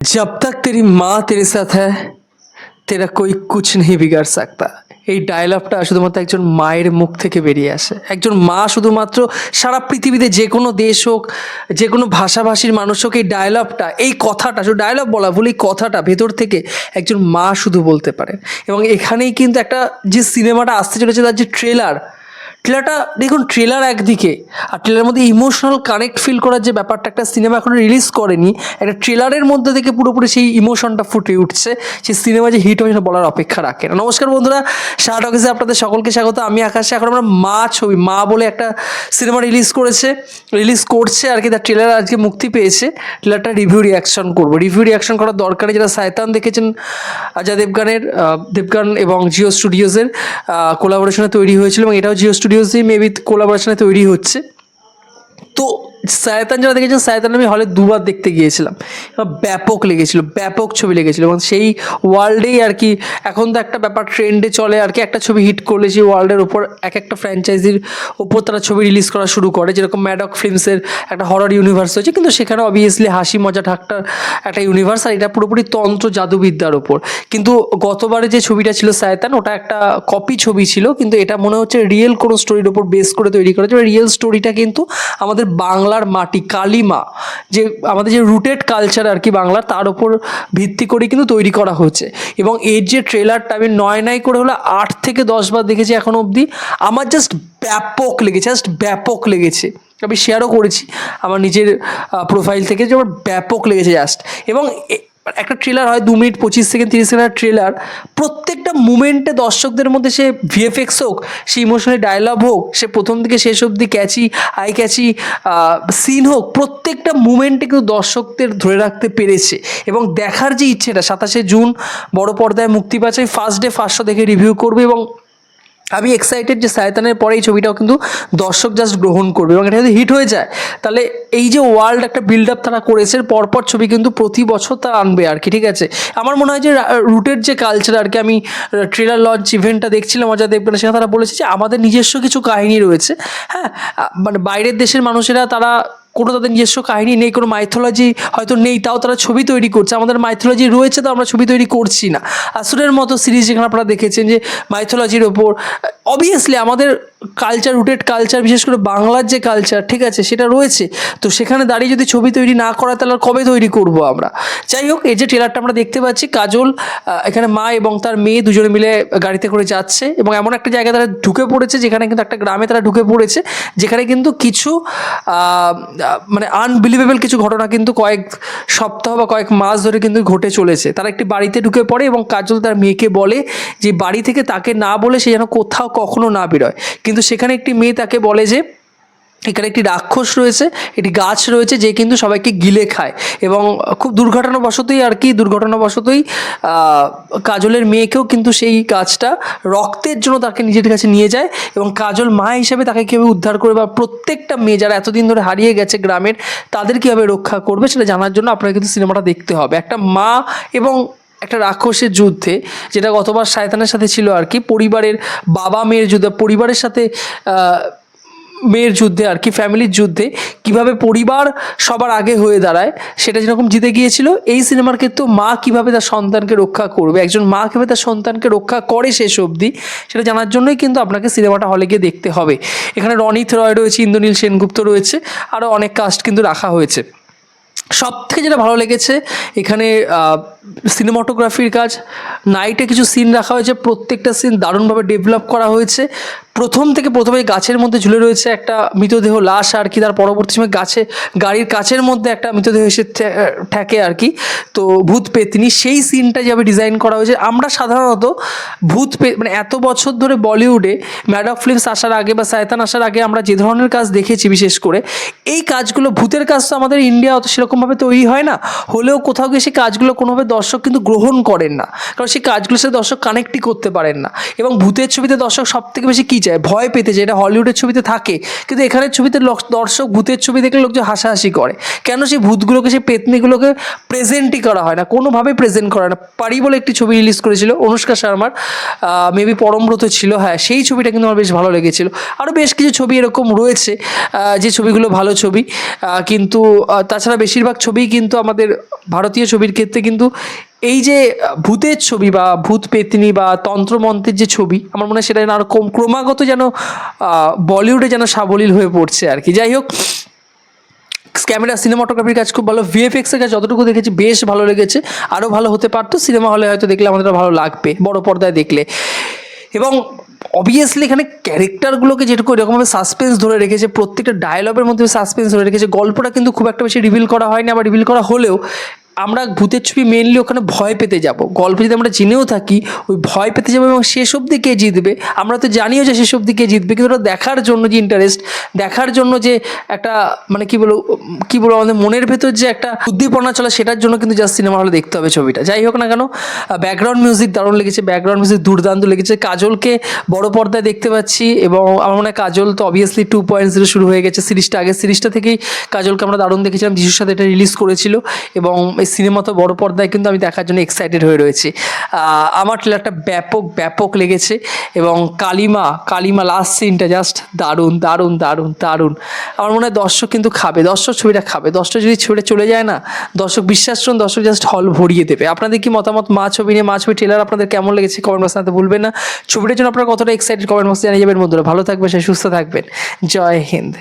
Job তক তেরি মা তেরে সাথ হ্যাঁ তেরা কই কুছ নেই বিগাড় সাকতা এই ডায়লগটা শুধুমাত্র একজন মায়ের মুখ থেকে বেরিয়ে আসে। একজন মা শুধুমাত্র সারা পৃথিবীতে যে কোনো দেশ হোক, যে কোনো ভাষাভাষীর মানুষ হোক, এই ডায়লগটা এই কথাটা, শুধু ডায়লগ বলা ভুল, এই কথাটা ভেতর থেকে একজন মা শুধু বলতে পারে। এবং এখানেই কিন্তু একটা যে সিনেমাটা আসতে চলেছে, তার যে ট্রেলার ট্রেলারটা দেখুন, ট্রেলার একদিকে, আর ট্রেলারের মধ্যে ইমোশনাল কানেক্ট ফিল করার যে ব্যাপারটা, একটা সিনেমা এখনও রিলিজ করেনি, একটা ট্রেলারের মধ্যে থেকে পুরোপুরি সেই ইমোশনটা ফুটে উঠছে, সেই সিনেমা যে হিট হয়েছে বলার অপেক্ষা রাখে না। নমস্কার বন্ধুরা শার্ট অফিসে আপনাদের সকলকে স্বাগত। আমি আকাশে, এখন আমরা মা ছবি, মা বলে একটা সিনেমা রিলিজ করেছে রিলিজ করছে, আর কি তার ট্রেলার আজকে মুক্তি পেয়েছে। ট্রেলারটা রিভিউ রিয়াকশন করব। রিভিউ রিয়াকশন করার দরকারে যারা সায়তান দেখেছেন অজয় দেবগানের দেবগান এবং জিও স্টুডিওজের কোলাবোরেশনে তৈরি হয়েছিল এবং এটাও জিও স্টুডিওজেই মেবি কোলাবোরেশনে তৈরি হচ্ছে। তো সায়তান যারা দেখেছেন সায়তান আমি হলে দুবার দেখতে গিয়েছিলাম। ব্যাপক লেগেছিল, ব্যাপক ছবি লেগেছিল। এবং সেই ওয়ার্ল্ডেই আর কি, এখন তো একটা ব্যাপার ট্রেন্ডে চলে, আর কি একটা ছবি হিট করলে সেই ওয়ার্ল্ডের ওপর এক একটা ফ্র্যাঞ্চাইজির ওপর তারা ছবি রিলিজ করা শুরু করে। যেরকম ম্যাডক ফিল্মসের একটা হরর ইউনিভার্স হয়েছে কিন্তু সেখানে অবভিয়াসলি হাসি মজা ঠাট্টার একটা ইউনিভার্স আর এটা পুরোপুরি তন্ত্র জাদুবিদ্যার ওপর কিন্তু গতবারে যে ছবিটা ছিল সায়তান, ওটা একটা কপি ছবি ছিল, কিন্তু এটা মনে হচ্ছে রিয়েল কোনো স্টোরির ওপর বেস করে তৈরি করা। রিয়েল স্টোরিটা কিন্তু আমাদের বাংলার মাটি, কালিমা, যে আমাদের যে রুটেড কালচার আর কি বাংলার, তার ওপর ভিত্তি করে কিন্তু তৈরি করা হচ্ছে এবং এর যে ট্রেলারটা আমি নয় নয় করে হলো আট থেকে দশ বার দেখেছি এখন অবধি, আমার জাস্ট ব্যাপক লেগেছে জাস্ট ব্যাপক লেগেছে। আমি শেয়ারও করেছি, আমার নিজের প্রোফাইল থেকে যে আমার ব্যাপক লেগেছে জাস্ট এবং একটা ট্রেলার হয় দু মিনিট পঁচিশ সেকেন্ড, তিরিশ সেকেন্ডের ট্রেলার প্রত্যেকটা মুমেন্টে দর্শকদের মধ্যে সে ভিএফএক্স হোক, সে ইমোশনাল ডায়লগ হোক, সে প্রথম থেকে শেষ অবধি ক্যাচি আই ক্যাচি সিন হোক, প্রত্যেকটা মুমেন্টে কিন্তু দর্শকদের ধরে রাখতে পেরেছে। এবং দেখার যে ইচ্ছেটা, সাতাশে জুন, বড় পর্দায় মুক্তি পাচ্ছে ফার্স্ট ডে ফার্স্ট শো দেখে রিভিউ করবে এবং আমি এক্সাইটেড যে সায়তানের পরে এই ছবিটাও কিন্তু দর্শক জাস্ট গ্রহণ করবে এবং এটা যদি হিট হয়ে যায়, তাহলে এই যে ওয়ার্ল্ড একটা বিল্ড আপ তারা করেছে, পরপর ছবি কিন্তু প্রতি বছর তারা আনবে আর কি, ঠিক আছে? আমার মনে হয় যে রুটের যে কালচার আর কি, আমি ট্রেলার লঞ্চ ইভেন্টটা দেখছিলাম, অজয় দেবগান, সেখানে তারা বলেছে যে আমাদের নিজস্ব কিছু কাহিনী রয়েছে। হ্যাঁ মানে বাইরের দেশের মানুষেরা তারা কোনো তাদের নিজস্ব কাহিনী নেই, কোনো মাইথোলজি হয়তো নেই, তাও তারা ছবি তৈরি করছে। আমাদের মাইথোলজি রয়েছে, তো আমরা ছবি তৈরি করছি না। আসুরের মতো সিরিজ যেখানে আপনারা দেখেছেন যে মাইথোলজির ওপর অবভিয়াসলি আমাদের কালচার রুটেড কালচার বিশেষ করে বাংলার যে কালচার ঠিক আছে, সেটা রয়েছে। তো সেখানে দাঁড়িয়ে যদি ছবি তৈরি না করা, তাহলে কবে তৈরি করব আমরা? যাই হোক, এই যে ট্রেলারটা আমরা দেখতে পাচ্ছি, কাজল এখানে মা এবং তার মেয়ে দুজনে মিলে গাড়িতে করে যাচ্ছে এবং এমন একটা জায়গায় তারা ঢুকে পড়েছে, যেখানে কিন্তু একটা গ্রামে তারা ঢুকে পড়েছে, যেখানে কিন্তু কিছু মানে আনবিলিভেবল কিছু ঘটনা কিন্তু কয়েক সপ্তাহ বা কয়েক মাস ধরে কিন্তু ঘটে চলেছে। তারা একটি বাড়িতে ঢুকে পড়ে এবং কাজল তার মেয়েকে বলে যে, বাড়ি থেকে তাকে না বলে সে যেন কোথাও কখনো না বেরোয়। কিন্তু সেখানে একটি মেয়ে তাকে বলে যে এখানে একটি রাক্ষস রয়েছে, একটি গাছ রয়েছে যে কিন্তু সবাইকে গিলে খায় এবং খুব দুর্ঘটনাবশতই আর কি, দুর্ঘটনাবশতই কাজলের মেয়েকেও কিন্তু সেই গাছটা রক্তের জন্য তাকে নিজের কাছে নিয়ে যায় এবং কাজল মা হিসেবে তাকে কীভাবে উদ্ধার করে বা প্রত্যেকটা মেয়ে যারা এতদিন ধরে হারিয়ে গেছে গ্রামের, তাদের কীভাবে রক্ষা করবে সেটা জানার জন্য আপনাকে কিন্তু সিনেমাটা দেখতে হবে। একটা মা এবং একটা রাক্ষসের যুদ্ধে, যেটা গতবার শায়তানের সাথে ছিল আর কি, পরিবারের বাবা মেয়ের যুদ্ধে, পরিবারের সাথে মেয়ের যুদ্ধে আর কি, ফ্যামিলির যুদ্ধে কীভাবে পরিবার সবার আগে হয়ে দাঁড়ায়, সেটা যেরকম জিতে গিয়েছিল, এই সিনেমার ক্ষেত্রেও মা কীভাবে তার সন্তানকে রক্ষা করবে, একজন মা কীভাবে তার সন্তানকে রক্ষা করে শেষ অবধি, সেটা জানার জন্যই কিন্তু আপনাকে সিনেমাটা হলে গিয়ে দেখতে হবে। এখানে রনিত রয় রয়েছে, ইন্দ্রনীল সেনগুপ্ত রয়েছে, আরও অনেক কাস্ট কিন্তু রাখা হয়েছে। সব থেকে যেটা ভালো লেগেছে, এখানে সিনেমাটোগ্রাফির কাজ নাইটে কিছু সিন রাখা হয়েছে, প্রত্যেকটা সিন দারুণভাবে ডেভেলপ করা হয়েছে। প্রথম থেকে প্রথমে গাছের মধ্যে ঝুলে রয়েছে একটা মৃতদেহ লাশ আর কি, তার পরবর্তী সময় গাছে, গাড়ির কাছের মধ্যে একটা মৃতদেহ এসে ঠেকে আর কি। তো ভূত পেতনি, সেই সিনটা যেভাবে ডিজাইন করা হয়েছে, আমরা সাধারণত ভূত পে মানে এত বছর ধরে বলিউডে ম্যাডক ফিল্মস আসার আগে বা সায়তান আসার আগে আমরা যে ধরনের কাজ দেখেছি বিশেষ করে, এই কাজগুলো ভূতের কাজ তো আমাদের ইন্ডিয়া অত সেরকমভাবে তৈরি হয় না। হলেও কোথাও গিয়ে সেই কাজগুলো কোনোভাবে দর্শক কিন্তু গ্রহণ করেন না। কারণ সেই কাজগুলোর সাথে দর্শক কানেক্টই করতে পারেন না। এবং ভূতের ছবিতে দর্শক সব থেকে বেশি কী চায়? ভয় পেতে চায়। এটা হলিউডের ছবিতে থাকে। কিন্তু এখানের ছবিতে দর্শক ভূতের ছবি দেখলে লোকজন হাসাহাসি করে। কেন সেই ভূতগুলোকে, সেই পেতনিগুলোকে প্রেজেন্টই করা হয় না? কোনোভাবেই প্রেজেন্ট করা না। পারি বলে একটি ছবি রিলিজ করেছিল অনুষ্কা শর্মার মেবি পরমব্রত ছিল। হ্যাঁ সেই ছবিটা কিন্তু আমার বেশ ভালো লেগেছিল। আরও বেশ কিছু ছবি এরকম রয়েছে। যে ছবিগুলো ভালো ছবি। কিন্তু তাছাড়া বেশিরভাগ বেশিরভাগ ছবিই কিন্তু আমাদের ভারতীয় ছবির ক্ষেত্রে কিন্তু এই যে ভূতের ছবি বা ভূত পেতনি বা তন্ত্রমন্ত্রের যে ছবি, আমার মনে হয় সেটা যেন আরও কম- ক্রমাগত যেন বলিউডে যেন সাবলীল হয়ে পড়ছে আর কি। যাই হোক, ক্যামেরা সিনেমাটোগ্রাফির কাজ খুব ভালো ভিএফএক্স এর কাজ যতটুকু দেখেছি বেশ ভালো লেগেছে আরও ভালো হতে পারতো, সিনেমা হলে হয়তো দেখলে আমাদের ভালো লাগবে, বড় পর্দায় দেখলে। এবং অবভিয়াসলি এখানে ক্যারেক্টারগুলোকে যেটুকু এরকমভাবে সাসপেন্স ধরে রেখেছে, প্রত্যেকটা ডায়লগের মধ্যে সাসপেন্স ধরে রেখেছে, গল্পটা কিন্তু খুব একটা বেশি রিভিল করা হয়নি, আবার রিভিল করা হলেও আমরা ভূতের ছবি মেনলি ওখানে ভয় পেতে যাব। গল্প যদি আমরা জেনেও থাকি, ওই ভয় পেতে যাব এবং শেষ অবধি কে জিতবে, আমরা তো জানিও যে শেষ অবধি কে জিতবে, কিন্তু ওটা দেখার জন্য যে ইন্টারেস্ট দেখার জন্য যে একটা মানে কি বলব কি বলব, আমাদের মনের ভেতর যে একটা উদ্দীপনা চলে, সেটার জন্য কিন্তু জাস্ট সিনেমা হলে দেখতে হবে ছবিটা। যাই হোক না কেন ব্যাকগ্রাউন্ড মিউজিক দারুণ লেগেছে ব্যাকগ্রাউন্ড মিউজিক দুর্দান্ত লেগেছে। কাজলকে বড় পর্দায় দেখতে পাচ্ছি এবং আমার মনে হয় কাজল তো অবভিয়াসলি টু পয়েন্ট জিরো শুরু হয়ে গেছে। সিরিজটা আগের সিরিজটা থেকেই কাজলকে আমরা দারুণ দেখেছিলাম, যিশুর সাথে এটা রিলিজ করেছিল এবং এই সিনেমা তো বড় পর্দায় কিন্তু আমি দেখার জন্য এক্সাইটেড হয়ে রয়েছি। আমার ট্রেলারটা ব্যাপক ব্যাপক লেগেছে এবং কালিমা কালিমা লাস্ট সিনটা জাস্ট দারুণ দারুণ দারুণ দারুণ। আমার মনে হয় দর্শক কিন্তু খাবে, দর্শক ছবিটা খাবে। দর্শক যদি ছবিটা চলে যায় না, দর্শক বিশ্বাস করুন, দর্শক জাস্ট হল ভরিয়ে দেবে। আপনাদের কি মতামত? মা ছবি নিয়ে, মা ছবি ট্রেলার আপনাদের কেমন লেগেছে কমেন্ট বক্সে জানাতে ভুলবেন না। ছবিটার জন্য আপনারা কতটা এক্সাইটেড কমেন্ট বক্সে জানিয়ে যাবেন বন্ধুরা। ভালো থাকবেন সে সুস্থ থাকবেন। জয় হিন্দ।